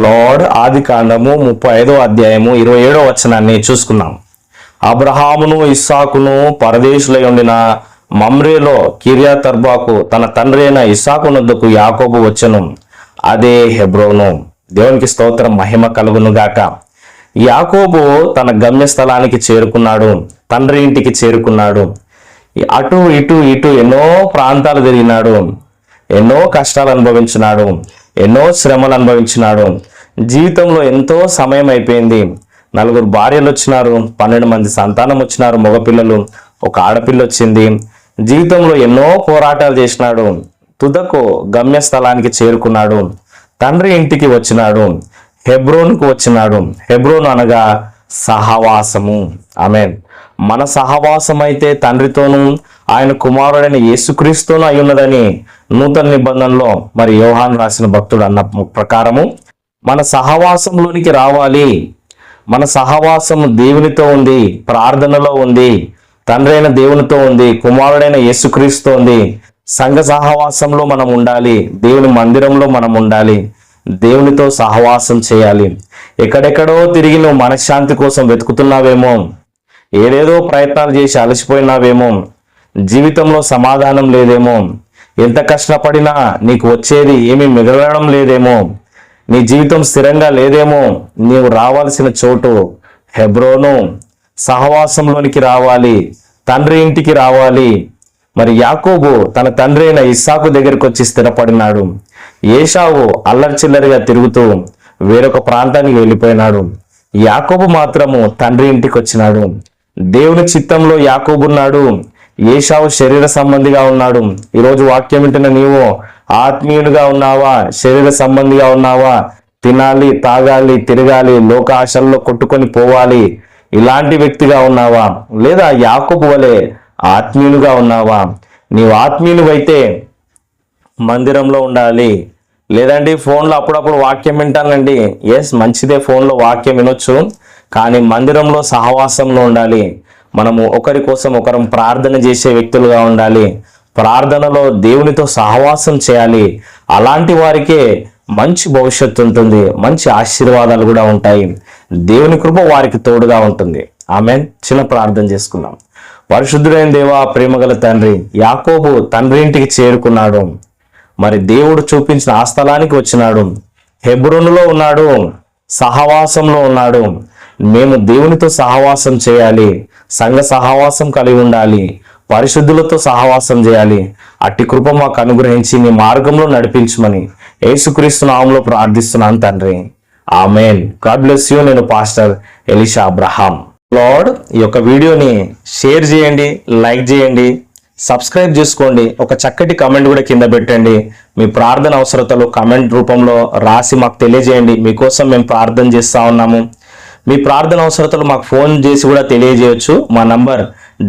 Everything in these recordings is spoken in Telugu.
లార్డ్ ఆది కాండము ముప్పై ఐదో అధ్యాయము ఇరవై ఏడో వచనాన్ని చూసుకున్నాం. అబ్రహామును ఇస్సాకును పరదేశులై ఉండిన మమ్రేలో కిరియా తర్బాకు తన తండ్రి అయిన ఇస్సాకు యాకోబు వచ్చను. అదే హెబ్రోను. దేవునికి స్తోత్రం మహిమ కలుగును గాక. యాకోబు తన గమ్యస్థలానికి చేరుకున్నాడు తండ్రి ఇంటికి చేరుకున్నాడు. అటు ఇటు ఇటు ఎన్నో ప్రాంతాలు తిరిగినాడు ఎన్నో కష్టాలు అనుభవించినాడు. ఎన్నో శ్రమలు అనుభవించినాడు జీవితంలో ఎంతో సమయం అయిపోయింది. నలుగురు భార్యలు వచ్చినారు. పన్నెండు మంది సంతానం వచ్చినారు. మగపిల్లలు ఒక ఆడపిల్ల వచ్చింది. జీవితంలో ఎన్నో పోరాటాలు చేసినాడు. తుదకు గమ్యస్థలానికి చేరుకున్నాడు. తండ్రి ఇంటికి వచ్చినాడు. హెబ్రోన్కు వచ్చినాడు. హెబ్రోన్ అనగా సహవాసము. ఆమెన్. మన సహవాసం అయితే తండ్రితోనూ ఆయన కుమారుడైన యేసుక్రీస్తును అయి ఉన్నదని నూతన నిబంధనలో మరి యోహాన్ రాసిన భక్తుడు అన్న ప్రకారము మన సహవాసంలోనికి రావాలి. మన సహవాసం దేవునితో ఉంది ప్రార్థనలో ఉంది తండ్రి అయిన దేవునితో ఉంది కుమారుడైన యేసుక్రీస్తు ఉంది. సంఘ సహవాసంలో మనం ఉండాలి దేవుని మందిరంలో మనం ఉండాలి దేవునితో సహవాసం చేయాలి. ఎక్కడెక్కడో తిరిగి నువ్వు మనశ్శాంతి కోసం వెతుకుతున్నావేమో ఏదేదో ప్రయత్నాలు చేసి అలసిపోయినావేమో జీవితంలో సమాధానం లేదేమో ఎంత కష్టపడినా నీకు వచ్చేది ఏమీ మిగలడం లేదేమో. నీ జీవితం స్థిరంగా లేదేమో. నీవు రావాల్సిన చోటు హెబ్రోను. సహవాసంలోనికి రావాలి. తండ్రి ఇంటికి రావాలి. మరి యాకోబు తన తండ్రి అయిన ఇస్సాకు దగ్గరికి వచ్చి స్థిరపడినాడు. ఏషావు అల్లరి చిల్లరిగా తిరుగుతూ వేరొక ప్రాంతానికి వెళ్ళిపోయినాడు. యాకోబు మాత్రము తండ్రి ఇంటికి వచ్చినాడు దేవుని చిత్తంలో యాకోబున్నాడు. ఏషావు శరీర సంబంధిగా ఉన్నాడు. ఈరోజు వాక్యం వింటున్న నీవు ఆత్మీయునిగా ఉన్నావా? శరీర సంబంధిగా ఉన్నావా? తినాలి తాగాలి తిరగాలి లోక ఆశల్లో కొట్టుకొని పోవాలి. ఇలాంటి వ్యక్తిగా ఉన్నావా? లేదా యాకోబు వలె ఆత్మీయునిగా ఉన్నావా? నీవు ఆత్మీయునివైతే మందిరంలో ఉండాలి. లేదండి ఫోన్లో అప్పుడప్పుడు వాక్యం వింటానండి. ఎస్ మంచిదే ఫోన్లో వాక్యం వినొచ్చు. కానీ మందిరంలో సహవాసంలో ఉండాలి. మనము ఒకరి కోసం ఒకరం ప్రార్థన చేసే వ్యక్తులుగా ఉండాలి. ప్రార్థనలో దేవునితో సహవాసం చేయాలి. అలాంటి వారికే మంచి భవిష్యత్తు ఉంటుంది. మంచి ఆశీర్వాదాలు కూడా ఉంటాయి. దేవుని కృప వారికి తోడుగా ఉంటుంది. ఆమె చిన్న ప్రార్థన చేసుకుందాం. పరిశుద్ధుడైన దేవా ప్రేమగల తండ్రి యాకోబు తండ్రి ఇంటికి చేరుకున్నాడు. మరి దేవుడు చూపించిన ఆ స్థలానికి వచ్చినాడు. హెబ్రోన్లో ఉన్నాడు. సహవాసంలో ఉన్నాడు. మేము దేవునితో సహవాసం చేయాలి సంఘ సహవాసం కలిగి ఉండాలి పరిశుద్ధులతో సహవాసం చేయాలి. అట్టి కృప మాకు అనుగ్రహించి నీ మార్గంలో నడిపించమని యేసుక్రీస్తు నామంలో ప్రార్థిస్తున్నాను తండ్రి. ఆమెన్. God bless you. నేను పాస్టర్ ఎలిషా అబ్రహాం. లార్డ్ ఈ యొక్క వీడియోని షేర్ చేయండి లైక్ చేయండి సబ్స్క్రైబ్ చేసుకోండి. ఒక చక్కటి కమెంట్ కూడా కింద పెట్టండి. మీ ప్రార్థన అవసరతలు కమెంట్ రూపంలో రాసి మాకు తెలియజేయండి. మీకోసం మేము ప్రార్థన చేస్తా ఉన్నాము. మీ ప్రార్థన అవసరతలు మాకు ఫోన్ చేసి కూడా తెలియజేయచ్చు. మా number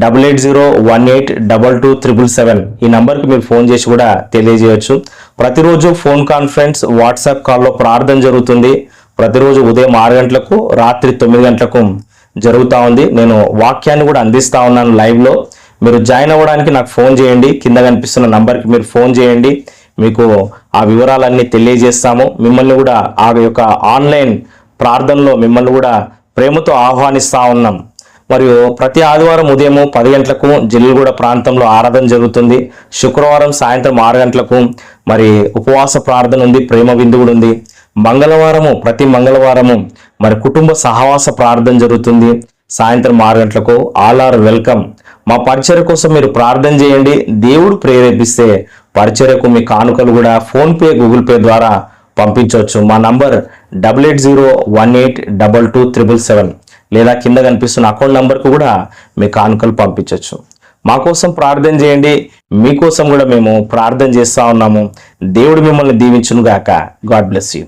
double eight zero one eight double two triple seven. ఈ నంబర్కి మీరు ఫోన్ చేసి కూడా తెలియజేయచ్చు. ప్రతిరోజు ఫోన్ కాన్ఫరెన్స్ వాట్సాప్ కాల్లో ప్రార్థన జరుగుతుంది. ప్రతిరోజు ఉదయం ఆరు గంటలకు రాత్రి తొమ్మిది గంటలకు జరుగుతూ ఉంది. నేను వాక్యాన్ని కూడా అందిస్తా ఉన్నాను లైవ్లో. మీరు జాయిన్ అవ్వడానికి నాకు ఫోన్ చేయండి. కింద కనిపిస్తున్న నంబర్కి మీరు ఫోన్ చేయండి. మీకు ఆ వివరాలన్నీ తెలియజేస్తాము. మిమ్మల్ని కూడా ఆ యొక్క ఆన్లైన్ ప్రార్థనలో మిమ్మల్ని కూడా ప్రేమతో ఆహ్వానిస్తూ ఉన్నాం. మరియు ప్రతి ఆదివారం ఉదయం పది గంటలకు జిల్లుగూడ ప్రాంతంలో ఆరాధన జరుగుతుంది. శుక్రవారం సాయంత్రం ఆరు గంటలకు మరి ఉపవాస ప్రార్థన ఉంది ప్రేమ విందు కూడా ఉంది. మంగళవారము ప్రతి మంగళవారము మరి కుటుంబ సహవాస ప్రార్థన జరుగుతుంది. సాయంత్రం ఆరు గంటలకు ఆల్ ఆర్ వెల్కమ్. మా పరిచర్య కోసం మీరు ప్రార్థన చేయండి. దేవుడు ప్రేరేపిస్తే పరిచర్యకు మీ కానుకలు కూడా ఫోన్పే గూగుల్ పే ద్వారా పంపించవచ్చు. మా number double eight zero one eight double two triple seven లేదా కింద కనిపిస్తున్న అకౌంట్ నంబర్కు కూడా మీ కానుకలు పంపించవచ్చు మా కోసం ప్రార్థన చేయండి. మీకోసం కూడా మేము ప్రార్థన చేస్తూ ఉన్నాము. దేవుడు మిమ్మల్ని దీవించును గాక గాడ్ బ్లెస్ యూ